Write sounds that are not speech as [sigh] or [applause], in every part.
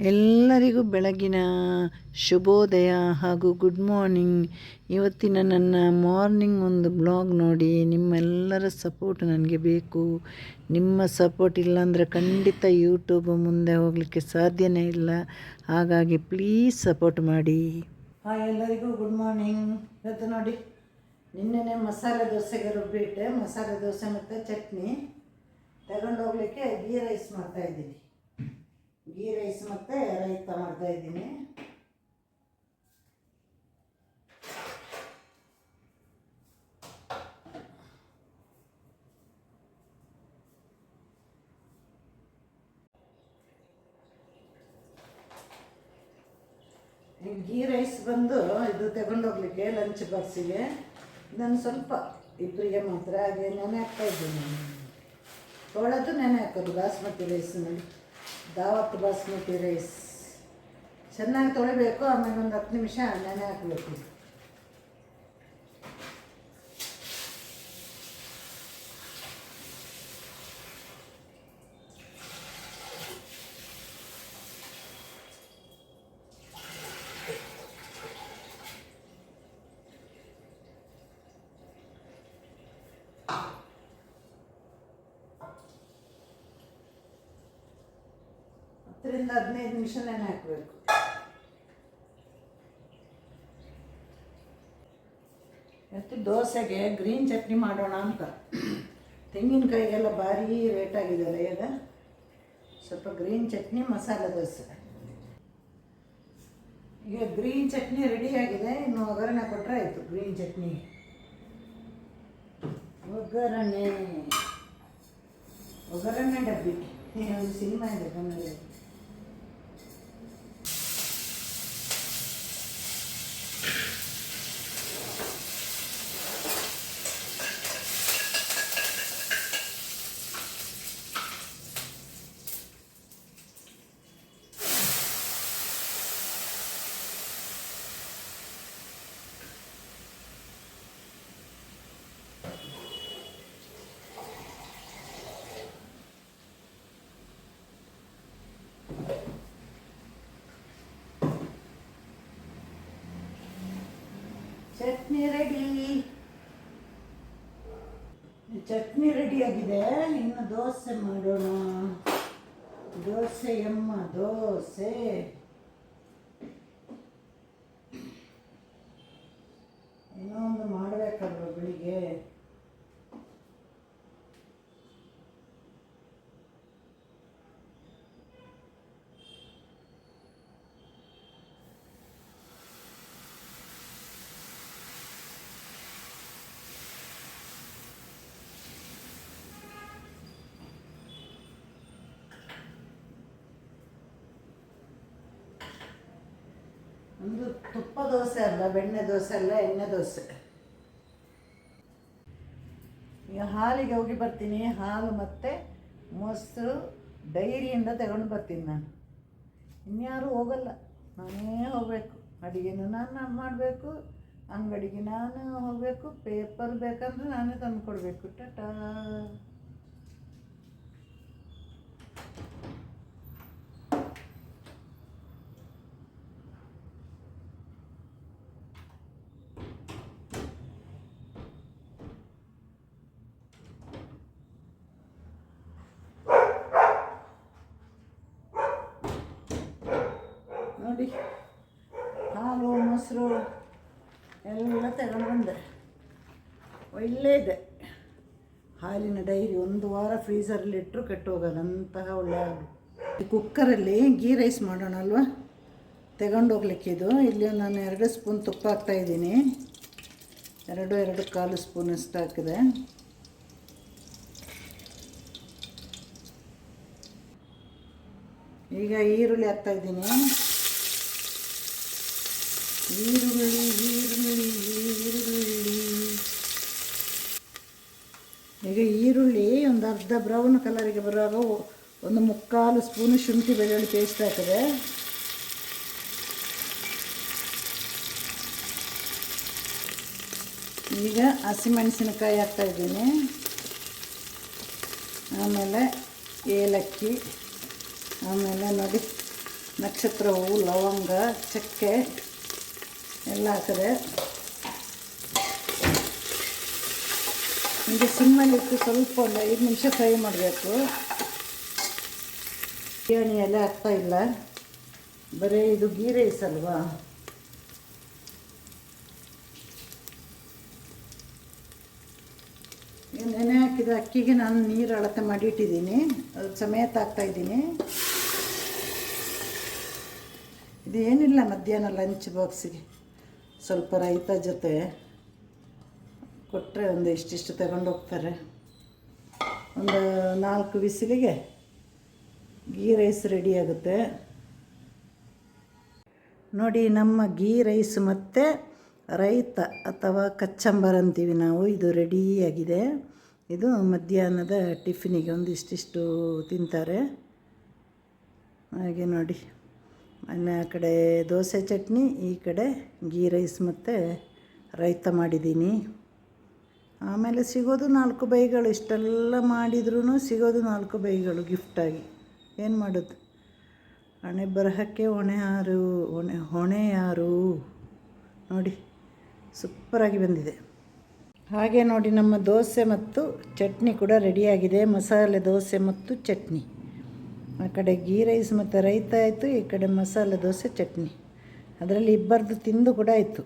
ಎಲ್ಲರಿಗೂ ಬೆಳಗಿನ ಶುಭೋದಯ ಹಾಗೂ ಗುಡ್ ಮಾರ್ನಿಂಗ್. ಇವತ್ತಿನ ನನ್ನ ಮಾರ್ನಿಂಗ್ ಒಂದು ಬ್ಲಾಗ್ ನೋಡಿ, ನಿಮ್ಮೆಲ್ಲರ ಸಪೋರ್ಟ್ ನನಗೆ ಬೇಕು. ನಿಮ್ಮ ಸಪೋರ್ಟ್ ಇಲ್ಲಾಂದರೆ ಖಂಡಿತ ಯೂಟ್ಯೂಬ್ ಮುಂದೆ ಹೋಗಲಿಕ್ಕೆ ಸಾಧ್ಯನೇ ಇಲ್ಲ. ಹಾಗಾಗಿ ಪ್ಲೀಸ್ ಸಪೋರ್ಟ್ ಮಾಡಿ. ಹಾಯ್ ಎಲ್ಲರಿಗೂ ಗುಡ್ ಮಾರ್ನಿಂಗ್. ಇವತ್ತು ನೋಡಿ, ನಿನ್ನೆನೇ ಮಸಾಲೆ ದೋಸೆಗೆ ರುಬ್ಬಿಟ್ಟೆ. ಮಸಾಲೆ ದೋಸೆ ಮತ್ತು ಚಟ್ನಿ. ತಗೊಂಡೋಗ್ಲಿಕ್ಕೆ ಗೀ ರೈಸ್ ಮಾಡ್ತಾಯಿದ್ದೀನಿ ಗೀ ರೈಸ್ ಮತ್ತು ರೈತ ಮಾಡ್ತಾ ಇದ್ದೀನಿ. ಗೀ ರೈಸ್ ಬಂದು ಇದು ತಗೊಂಡೋಗ್ಲಿಕ್ಕೆ ಲಂಚ್ ಬಾಕ್ಸಿಗೆ ನಾನು ಸ್ವಲ್ಪ ಇಬ್ಬರಿಗೆ ಮಾತ್ರ ಹಾಗೆ ನೆನೆ ಹಾಕ್ತಾ ಇದ್ದೀನಿ. ತೊಳೆದು ನೆನೆ ಹಾಕೋದು ಬಾಸ್ಮತಿ ರೈಸ್ನಲ್ಲಿ ದಾವತ್ ಬಾಸ್ಮತಿ ರೈಸ್. ಚೆನ್ನಾಗಿ ತೊಳಿಬೇಕು ಆಮೇಲೆ ಒಂದು ಹತ್ತು ನಿಮಿಷ ನೆನೆ ಹಾಕಬೇಕು ಹತ್ತರಿಂದ ಹದಿನೈದು ನಿಮಿಷ ನೆನೆ ಹಾಕಬೇಕು. ಮತ್ತು ದೋಸೆಗೆ ಗ್ರೀನ್ ಚಟ್ನಿ ಮಾಡೋಣ ಅಂತ. ತೆಂಗಿನಕಾಯಿಗೆಲ್ಲ ಭಾರಿ ರೇಟ್ ಆಗಿದೆಯಲ್ಲ ಈಗ. ಸ್ವಲ್ಪ ಗ್ರೀನ್ ಚಟ್ನಿ ಮಸಾಲೆ ದೋಸೆ. ಈಗ ಗ್ರೀನ್ ಚಟ್ನಿ ರೆಡಿ ಆಗಿದೆ. ಇನ್ನು ಒಗ್ಗರಣೆ ಕೊಟ್ಟರೆ ಆಯಿತು ಗ್ರೀನ್ ಚಟ್ನಿ. ಒಗ್ಗರಣೆ. ಒಗ್ಗರಣೆ ಡಬ್ಬಿ. [laughs] ಸಿನಿಮಾ ಇದೆ ಕನ್ನಡ ಚಟ್ನಿ ರೆಡಿ ಚಟ್ನಿ ರೆಡಿ ಆಗಿದೆ. ಇನ್ನು ದೋಸೆ ಮಾಡೋಣ. ದೋಸೆ ಎಮ್ಮ ದೋಸೆ ಏನೋ ಒಂದು ಮಾಡಬೇಕಲ್ವ ಬೆಳಿಗ್ಗೆ ಒಂದು ತುಪ್ಪ ದೋಸೆ ಅಲ್ಲ, ಬೆಣ್ಣೆ ದೋಸೆ ಅಲ್ಲ, ಎಣ್ಣೆ ದೋಸೆ. ಈಗ ಹಾಲಿಗೆ ಹೋಗಿ ಬರ್ತೀನಿ. ಹಾಲು ಮತ್ತು ಮೊಸರು ಡೈರಿಯಿಂದ ತಗೊಂಡು ಬರ್ತೀನಿ ನಾನು. ಇನ್ಯಾರೂ ಹೋಗಲ್ಲ. ನಾನೇ ಹೋಗಬೇಕು. ಅಡುಗೆನೂ ನಾನು ಮಾಡಬೇಕು. ಅಂಗಡಿಗೆ ನಾನು ಹೋಗಬೇಕು. ಪೇಪರ್ ಬೇಕಂದ್ರೆ ನಾನೇ ತಂದು ಕೊಡಬೇಕು ಟಟಾ. ನೋಡಿ. ಹಾಲು, ಮೊಸರು ಎಲ್ಲ ತಗೊಂಡು ಬಂದೆ. ಒಳ್ಳೆ ಇದೆ ಹಾಲಿನ ಡೈರಿ ಒಂದು ವಾರ ಫ್ರೀಸರಲ್ಲಿ ಇಟ್ಟರು ಕೆಟ್ಟು ಹೋಗಲ್ಲ ಅಂತಹ ಒಳ್ಳೆ ಹಾಲು. ಕುಕ್ಕರಲ್ಲಿ ಗೀ ರೈಸ್ ಮಾಡೋಣ ಅಲ್ವಾ? ಇದು. ಇಲ್ಲಿ ನಾನು ಎರಡು ಸ್ಪೂನ್ ತುಪ್ಪ ಹಾಕ್ತಾಯಿದ್ದೀನಿ ಎರಡು ಎರಡು ಕಾಲು ಸ್ಪೂನ್ ಅಷ್ಟು ಹಾಕಿದೆ. ಈಗ ಈರುಳ್ಳಿ ಹಾಕ್ತಾಯಿದ್ದೀನಿ ಈರುಳ್ಳಿ ಈರುಳ್ಳಿ ಈರುಳ್ಳಿ ಈಗ ಈರುಳ್ಳಿ ಒಂದು ಅರ್ಧ ಬ್ರೌನ್ ಕಲರಿಗೆ ಬರುವಾಗ ಒಂದು ಮುಕ್ಕಾಲು ಸ್ಪೂನು ಶುಂಠಿ ಬೆಳ್ಳುಳ್ಳಿ ಪೇಸ್ಟ್ ಹಾಕಿದೆ. ಈಗ ಹಸಿಮೆಣಸಿನಕಾಯಿ ಹಾಕ್ತಾಯಿದ್ದೀನಿ ಆಮೇಲೆ ಏಲಕ್ಕಿ, ಆಮೇಲೆ ನೋಡಿ ನಕ್ಷತ್ರ ಹೂವು ಲವಂಗ, ಚಕ್ಕೆ ಎಲ್ಲ ಹಾಕಿದೆ. ನಿಮಗೆ ಸಿಮ್ಮಲ್ಲಿ ಇಟ್ಟು ಸ್ವಲ್ಪ ಒಂದು ಐದು ನಿಮಿಷ ಫ್ರೈ ಮಾಡಬೇಕು. ಬಿರಿಯಾನಿ ಎಲ್ಲ ಆಗ್ತಾ ಇಲ್ಲ. ಬರೀ ಇದು ಗೀ ರೈಸ್ ಅಲ್ವಾ? ನೆನೆ ಹಾಕಿದ ಅಕ್ಕಿಗೆ ನಾನು ನೀರು ಅಳತೆ ಮಾಡಿ ಇಟ್ಟಿದ್ದೀನಿ. ಅದು ಸಮೇತ ಹಾಕ್ತಾ ಇದ್ದೀನಿ. ಇದು ಏನಿಲ್ಲ ಮಧ್ಯಾಹ್ನ ಲಂಚ್ ಬಾಕ್ಸಿಗೆ ಸ್ವಲ್ಪ ರೈತ ಜೊತೆ ಕೊಟ್ಟರೆ ಒಂದು ಇಷ್ಟಿಷ್ಟು ತಗೊಂಡು ಹೋಗ್ತಾರೆ. ಒಂದು ನಾಲ್ಕು ಬಿಸಿಲಿಗೆ ಗೀ ರೈಸ್ ರೆಡಿ ಆಗುತ್ತೆ. ನೋಡಿ ನಮ್ಮ ಗೀ ರೈಸ್ ಮತ್ತು ರೈತ ಅಥವಾ ಕಚ್ಚಂಬರ್ ಅಂತೀವಿ ನಾವು, ಇದು ರೆಡಿಯಾಗಿದೆ ಇದು ಮಧ್ಯಾಹ್ನದ ಟಿಫಿನಿಗೆ ಒಂದು ಇಷ್ಟಿಷ್ಟು ತಿಂತಾರೆ. ಹಾಗೆ ನೋಡಿ. ಅನ್ನ ಆ ಕಡೆ ದೋಸೆ ಚಟ್ನಿ, ಈ ಕಡೆ ಗೀ ರೈಸ್ ಮತ್ತು ರೈತ ಮಾಡಿದ್ದೀನಿ. ಆಮೇಲೆ ಸಿಗೋದು ನಾಲ್ಕು ಬೈಗಳು, ಇಷ್ಟೆಲ್ಲ ಮಾಡಿದ್ರೂ ಸಿಗೋದು ನಾಲ್ಕು ಬೈಗಳು ಗಿಫ್ಟಾಗಿ ಏನು ಮಾಡೋದು? ಹಣೆ ಬರಹಕ್ಕೆ ಹೊಣೆ ಯಾರು? ಹೊಣೆ ಹೊಣೆ ಯಾರು? ನೋಡಿ ಸೂಪರಾಗಿ ಬಂದಿದೆ. ಹಾಗೆ ನೋಡಿ, ನಮ್ಮ ದೋಸೆ ಮತ್ತು ಚಟ್ನಿ ಕೂಡ ರೆಡಿಯಾಗಿದೆ ಮಸಾಲೆ ದೋಸೆ ಮತ್ತು ಚಟ್ನಿ. ಆ ಕಡೆ ಗೀ ರೈಸ್ ಮತ್ತು ರೈತ ಆಯಿತು, ಈ ಕಡೆ ಮಸಾಲೆ ದೋಸೆ, ಚಟ್ನಿ. ಅದರಲ್ಲಿ ಇಬ್ಬರದು ತಿಂದು ಕೂಡ ಆಯಿತು.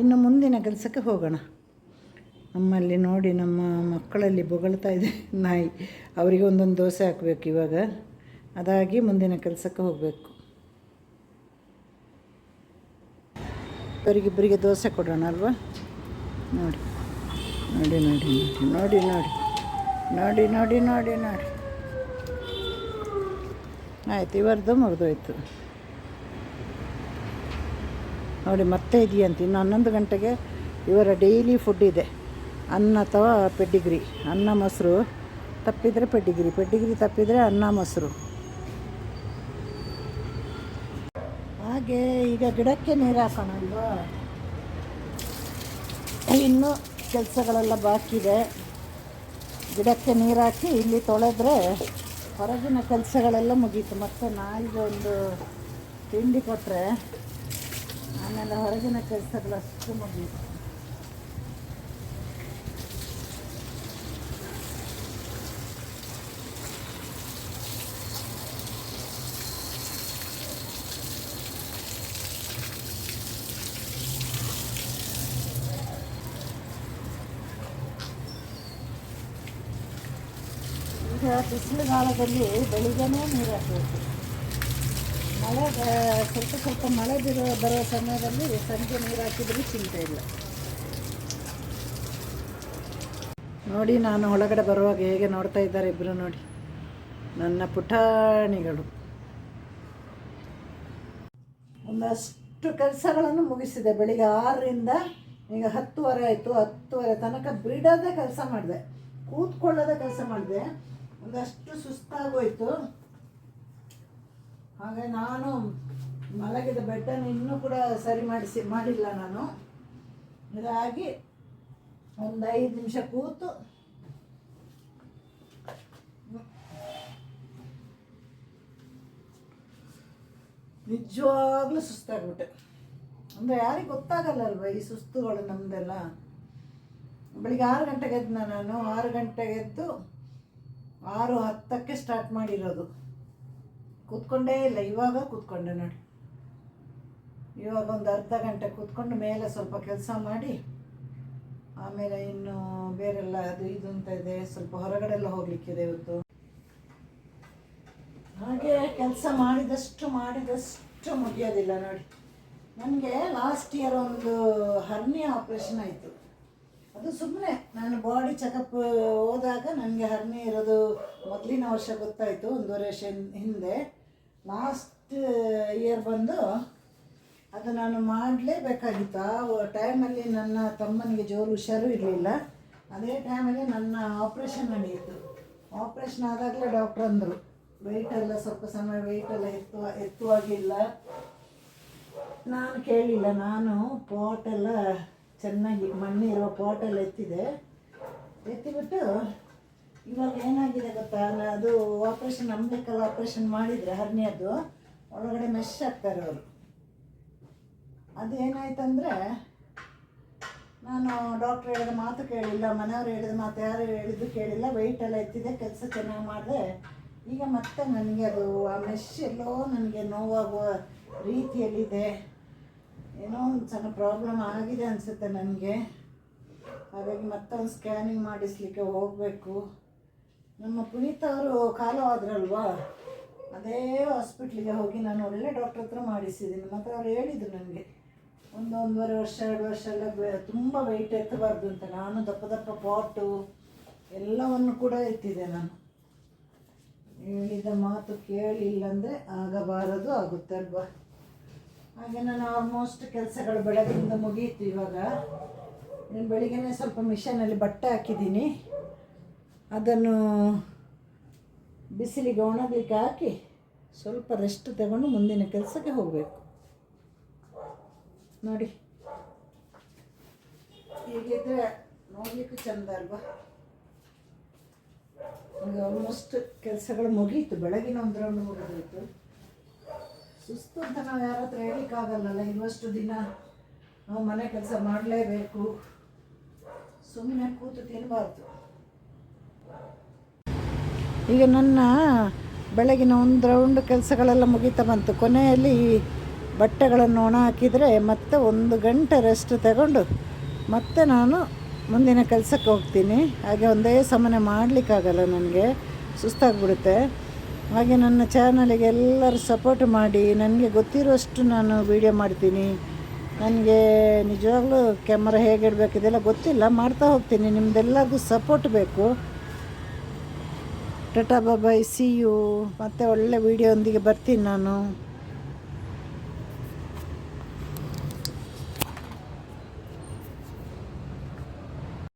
ಇನ್ನು ಮುಂದಿನ ಕೆಲಸಕ್ಕೆ ಹೋಗೋಣ. ನಮ್ಮಲ್ಲಿ ನೋಡಿ ನಮ್ಮ ಮಕ್ಕಳಲ್ಲಿ ಬೊಗಳ್ತಾ ಇದೆ ನಾಯಿ. ಅವರಿಗೆ ಒಂದೊಂದು ದೋಸೆ ಹಾಕಬೇಕು ಇವಾಗ. ಅದಾಗಿ ಮುಂದಿನ ಕೆಲಸಕ್ಕೆ ಹೋಗಬೇಕು. ಅವರಿಗಿಬ್ಬರಿಗೆ ದೋಸೆ ಕೊಡೋಣ ಅಲ್ವಾ? ನೋಡಿ. ನೋಡಿ ನೋಡಿ ನೋಡಿ ನೋಡಿ ನೋಡಿ ನೋಡಿ ನೋಡಿ ನೋಡಿ. ಆಯ್ತು ಇವರದ್ದು ಮುರಿದೋಯ್ತು ನೋಡಿ, ಮತ್ತೆ ಇದೆಯಂತ ಇನ್ನು ಹನ್ನೊಂದು ಗಂಟೆಗೆ ಇವರ ಡೈಲಿ ಫುಡ್ ಇದೆ. ಅನ್ನ ಅಥವಾ ಪೆಡ್ಡಿಗ್ರಿ. ಅನ್ನ, ಮೊಸರು. ತಪ್ಪಿದರೆ ಪೆಡ್ಡಿಗ್ರಿ. ಪೆಡ್ಡಿಗ್ರಿ ತಪ್ಪಿದರೆ ಅನ್ನ, ಮೊಸರು. ಹಾಗೆ, ಈಗ ಗಿಡಕ್ಕೆ ನೀರು ಹಾಕೋಣ ಅಲ್ವಾ? ಇನ್ನೂ ಕೆಲಸಗಳೆಲ್ಲ ಬಾಕಿ ಇದೆ ಗಿಡಕ್ಕೆ ನೀರು ಹಾಕಿ ಇಲ್ಲಿ ತೊಳೆದ್ರೆ ಹೊರಗಿನ ಕೆಲಸಗಳೆಲ್ಲ ಮುಗೀತು. ಮತ್ತು ನಾಯಿಗೆ ಒಂದು ತಿಂಡಿ ಕೊಟ್ಟರೆ ಆಮೇಲೆ ಹೊರಗಿನ ಕೆಲಸಗಳಷ್ಟು ಮುಗೀತು ಈಗ ಬಿಸಿಲುಗಾಲದಲ್ಲಿ ಬೆಳಿಗ್ಗೆನೇ ನೀರು ಹಾಕಬೇಕು. ಮಳೆ ಸ್ವಲ್ಪ ಸ್ವಲ್ಪ ಮಳೆ ಬಿರೋ, ಬರೋ ಸಮಯದಲ್ಲಿ ಸಂಜೆ ನೀರು ಹಾಕಿದ್ರೆ ಚಿಂತೆ ಇಲ್ಲ. ನೋಡಿ, ನಾನು ಒಳಗಡೆ ಬರುವಾಗ ಹೇಗೆ ನೋಡ್ತಾ ಇದ್ದಾರೆ ಇಬ್ಬರು ನೋಡಿ. ನನ್ನ ಪುಟಾಣಿಗಳು. ಒಂದಷ್ಟು ಕೆಲಸಗಳನ್ನು ಮುಗಿಸಿದೆ. ಬೆಳಿಗ್ಗೆ ಆರರಿಂದ ಈಗ ಹತ್ತುವರೆ ಆಯಿತು. ಹತ್ತುವರೆ ತನಕ ಬಿಡೋದೇ ಕೆಲಸ ಮಾಡಿದೆ. ಕೂತ್ಕೊಳ್ಳೋದೇ ಕೆಲಸ ಮಾಡಿದೆ. ಒಂದಷ್ಟು ಸುಸ್ತಾಗೋಯ್ತು. ಹಾಗೆ ನಾನು ಮಲಗಿದ ಬೆಟ್ಟನ ಇನ್ನೂ ಕೂಡ ಸರಿ ಮಾಡಿಸಿ, ಮಾಡಿಲ್ಲ ನಾನು. ಇದಾಗಿ ಒಂದು ಐದು ನಿಮಿಷ ಕೂತು. ನಿಜವಾಗ್ಲೂ ಸುಸ್ತಾಗ್ಬಿಟ್ಟೆ. ಅಂದರೆ ಯಾರಿಗೆ ಗೊತ್ತಾಗಲ್ಲ ಅಲ್ವಾ ಈ ಸುಸ್ತುಗಳು ನಮ್ಮದೆಲ್ಲ ಬೆಳಿಗ್ಗೆ ಆರು ಗಂಟೆಗೆ ಎದ್ದು ನಾನು, ಆರು ಗಂಟೆಗೆ ಎದ್ದು ಆರು ಹತ್ತಕ್ಕೆ ಸ್ಟಾರ್ಟ್ ಮಾಡಿರೋದು. ಕೂತ್ಕೊಂಡೇ ಇಲ್ಲ, ಇವಾಗ ಕೂತ್ಕೊಂಡೆ ನೋಡಿ. ಇವಾಗ ಒಂದು ಅರ್ಧ ಗಂಟೆ ಕೂತ್ಕೊಂಡು ಮೇಲೆ ಸ್ವಲ್ಪ ಕೆಲಸ ಮಾಡಿ, ಆಮೇಲೆ ಇನ್ನು ಬೇರೆಲ್ಲ ಅದು ಇದು ಅಂತ ಇದೆ, ಸ್ವಲ್ಪ ಹೊರಗಡೆ ಎಲ್ಲ ಹೋಗ್ಲಿಕ್ಕಿದೆ ಇವತ್ತು. ಹಾಗೆ ಕೆಲಸ ಮಾಡಿದಷ್ಟು ಮಾಡಿದಷ್ಟು ಮುಗಿಯೋದಿಲ್ಲ ನೋಡಿ. ನನಗೆ ಲಾಸ್ಟ್ ಇಯರ್ ಒಂದು ಹರ್ನಿ ಆಪ್ರೇಷನ್ ಆಯಿತು. ಅದು ಸುಮ್ಮನೆ ನಾನು ಬಾಡಿ ಚೆಕಪ್ ಹೋದಾಗ ನನಗೆ ಹರ್ನಿ ಇರೋದು ಮೊದಲಿನ ವರ್ಷ ಗೊತ್ತಾಯಿತು ಒಂದೂವರೆ ವರ್ಷ ಹಿಂದೆ. ಲಾಸ್ಟ್ ಇಯರ್ ಬಂದು ಅದು ನಾನು ಮಾಡಲೇಬೇಕಾಗಿತ್ತು. ಆ ಟೈಮಲ್ಲಿ ನನ್ನ ತಮ್ಮನಿಗೆ ಜೋರು ಹುಷಾರು ಇರಲಿಲ್ಲ. ಅದೇ ಟೈಮಲ್ಲಿ ನನ್ನ ಆಪ್ರೇಷನ್ ನಡೆಯಿತು ಆಪ್ರೇಷನ್ ಆದಾಗಲೇ ಡಾಕ್ಟ್ರ್ ಅಂದರು. ವೆಯ್ಟ್ ಎಲ್ಲ ಸ್ವಲ್ಪ ಸಮಯ ವೆಯ್ಟ್ ಎಲ್ಲ ಎತ್ತುವ, ಎತ್ತುವಾಗಿಲ್ಲ. ನಾನು ಕೇಳಿಲ್ಲ, ನಾನು ಪಾಟ್ ಎಲ್ಲ ಚೆನ್ನಾಗಿ ಮಣ್ಣಿರುವ ಪಾಟಲ್ಲಿ ಎತ್ತಿದೆ. ಎತ್ತಿಬಿಟ್ಟು ಇವಾಗ ಏನಾಗಿದೆ ಗೊತ್ತಾ? ಅದು ಆಪ್ರೇಷನ್ ನಂಬಲಿಕ್ಕಲ್ಲ ಆಪ್ರೇಷನ್ ಮಾಡಿದರೆ ಹರ್ನಿಯದ್ದು ಒಳಗಡೆ ಮೆಶ್ ಹಾಕ್ತಾರೆ ಅವರು. ಅದೇನಾಯ್ತಂದರೆ ನಾನು ಡಾಕ್ಟ್ರ್ ಹೇಳಿದ ಮಾತು ಕೇಳಿಲ್ಲ, ಮನೆಯವ್ರು ಹೇಳಿದ ಮಾತು ಯಾರು ಹೇಳಿದ್ದು ಕೇಳಿಲ್ಲ ವೆಯ್ಟ್ ಎಲ್ಲ ಎತ್ತಿದೆ, ಕೆಲಸ ಚೆನ್ನಾಗಿ ಮಾಡಿದೆ. ಈಗ ಮತ್ತೆ ನನಗೆ ಅದು ಆ ಮೆಶ್ ಎಲ್ಲೋ ನನಗೆ ನೋವಾಗುವ ರೀತಿಯಲ್ಲಿದೆ. ಏನೋ ಒಂದು ಸಣ್ಣ ಪ್ರಾಬ್ಲಮ್ ಆಗಿದೆ ಅನಿಸುತ್ತೆ ನನಗೆ. ಹಾಗಾಗಿ ಮತ್ತೊಂದು ಸ್ಕ್ಯಾನಿಂಗ್ ಮಾಡಿಸ್ಲಿಕ್ಕೆ ಹೋಗಬೇಕು. ನಮ್ಮ ಪುನೀತ್ ಅವರು ಕಾಲು ಆದ್ರಲ್ವಾ? ಅದೇ ಹಾಸ್ಪಿಟ್ಲಿಗೆ ಹೋಗಿ ನಾನು ಒಳ್ಳೆ ಡಾಕ್ಟ್ರ್ ಹತ್ರ ಮಾಡಿಸಿದ್ದೀನಿ ಮತ್ತು ಅವ್ರು ಹೇಳಿದ್ರು ನನಗೆ, ಒಂದು ಒಂದೂವರೆ ವರ್ಷ, ಎರಡು ವರ್ಷ ಎಲ್ಲ ತುಂಬ ವೆಯ್ಟ್ ಎತ್ತಬಾರ್ದು ಅಂತ. ನಾನು ದಪ್ಪ ದಪ್ಪ ಪಾಟು ಎಲ್ಲವನ್ನು ಕೂಡ ಎತ್ತಿದೆ ನಾನು. ಹೇಳಿದ ಮಾತು ಕೇಳಿಲ್ಲ ಅಂದರೆ ಆಗಬಾರದು ಆಗುತ್ತೆ ಅಲ್ವಾ ಹಾಗೆ ನಾನು ಆಲ್ಮೋಸ್ಟ್ ಕೆಲಸಗಳು ಬೆಳಗ್ಗಿಂದ ಮುಗಿಯಿತು ಇವಾಗ. ನಾನು ಬೆಳಿಗ್ಗೆ ಸ್ವಲ್ಪ ಮಿಷನಲ್ಲಿ ಬಟ್ಟೆ ಹಾಕಿದ್ದೀನಿ. ಅದನ್ನು ಬಿಸಿಲಿಗೆ ಒಣಗಲಿಕ್ಕೆ ಹಾಕಿ ಸ್ವಲ್ಪ ರೆಸ್ಟ್ ತಗೊಂಡು ಮುಂದಿನ ಕೆಲಸಕ್ಕೆ ಹೋಗಬೇಕು. ನೋಡಿ. ಹೀಗಿದ್ರೆ ನೋಡಲಿಕ್ಕೂ ಚೆಂದ ಅಲ್ವಾ? ಆಲ್ಮೋಸ್ಟ್ ಕೆಲಸಗಳು ಮುಗೀತು. ಬೆಳಗಿನ ಒಂದು ರೌಂಡ್ ಮುಗಿದೋಯ್ತು. ಸುಸ್ತು ಅಂತ ನಾವು ಯಾರ ಹತ್ರ ಹೇಳಿಕ್ಕಾಗಲ್ಲಲ್ಲ ಇವಷ್ಟು ದಿನ ನಾವು ಮನೆ ಕೆಲಸ ಮಾಡಲೇಬೇಕು. ಸುಮ್ಮನೆ ಕೂತು ತಿನ್ನಬಾರ್ದು ಈಗ ನನ್ನ ಬೆಳಗಿನ ಒಂದು ರೌಂಡ್ ಕೆಲಸಗಳೆಲ್ಲ ಮುಗೀತಾ ಬಂತು. ಕೊನೆಯಲ್ಲಿ ಬಟ್ಟೆಗಳನ್ನು ಒಣ ಹಾಕಿದರೆ ಮತ್ತೆ ಒಂದು ಗಂಟೆ ರೆಸ್ಟ್ ತಗೊಂಡು ಮತ್ತೆ ನಾನು ಮುಂದಿನ ಕೆಲಸಕ್ಕೆ ಹೋಗ್ತೀನಿ. ಹಾಗೆ ಒಂದೇ ಸಮನೆ ಮಾಡಲಿಕ್ಕಾಗಲ್ಲ ನನಗೆ. ಸುಸ್ತಾಗ್ಬಿಡುತ್ತೆ. ಹಾಗೆ ನನ್ನ ಚಾನಲಿಗೆ ಎಲ್ಲರೂ ಸಪೋರ್ಟ್ ಮಾಡಿ, ನನಗೆ ಗೊತ್ತಿರುವಷ್ಟು ನಾನು ವೀಡಿಯೋ ಮಾಡ್ತೀನಿ. ನನಗೆ ನಿಜವಾಗ್ಲೂ ಕ್ಯಾಮರಾ ಹೇಗೆ ಇದೆಲ್ಲ ಗೊತ್ತಿಲ್ಲ, ಮಾಡ್ತಾ ಹೋಗ್ತೀನಿ. ನಿಮ್ದೆಲ್ಲರಿಗೂ ಸಪೋರ್ಟ್ ಬೇಕು. ಟಾಟಾ ಬಾಬಾಯ್ ಸಿ ಯು ಮತ್ತೆ ಒಳ್ಳೆ ವೀಡಿಯೋ ಒಂದಿಗೆ ಬರ್ತೀನಿ ನಾನು.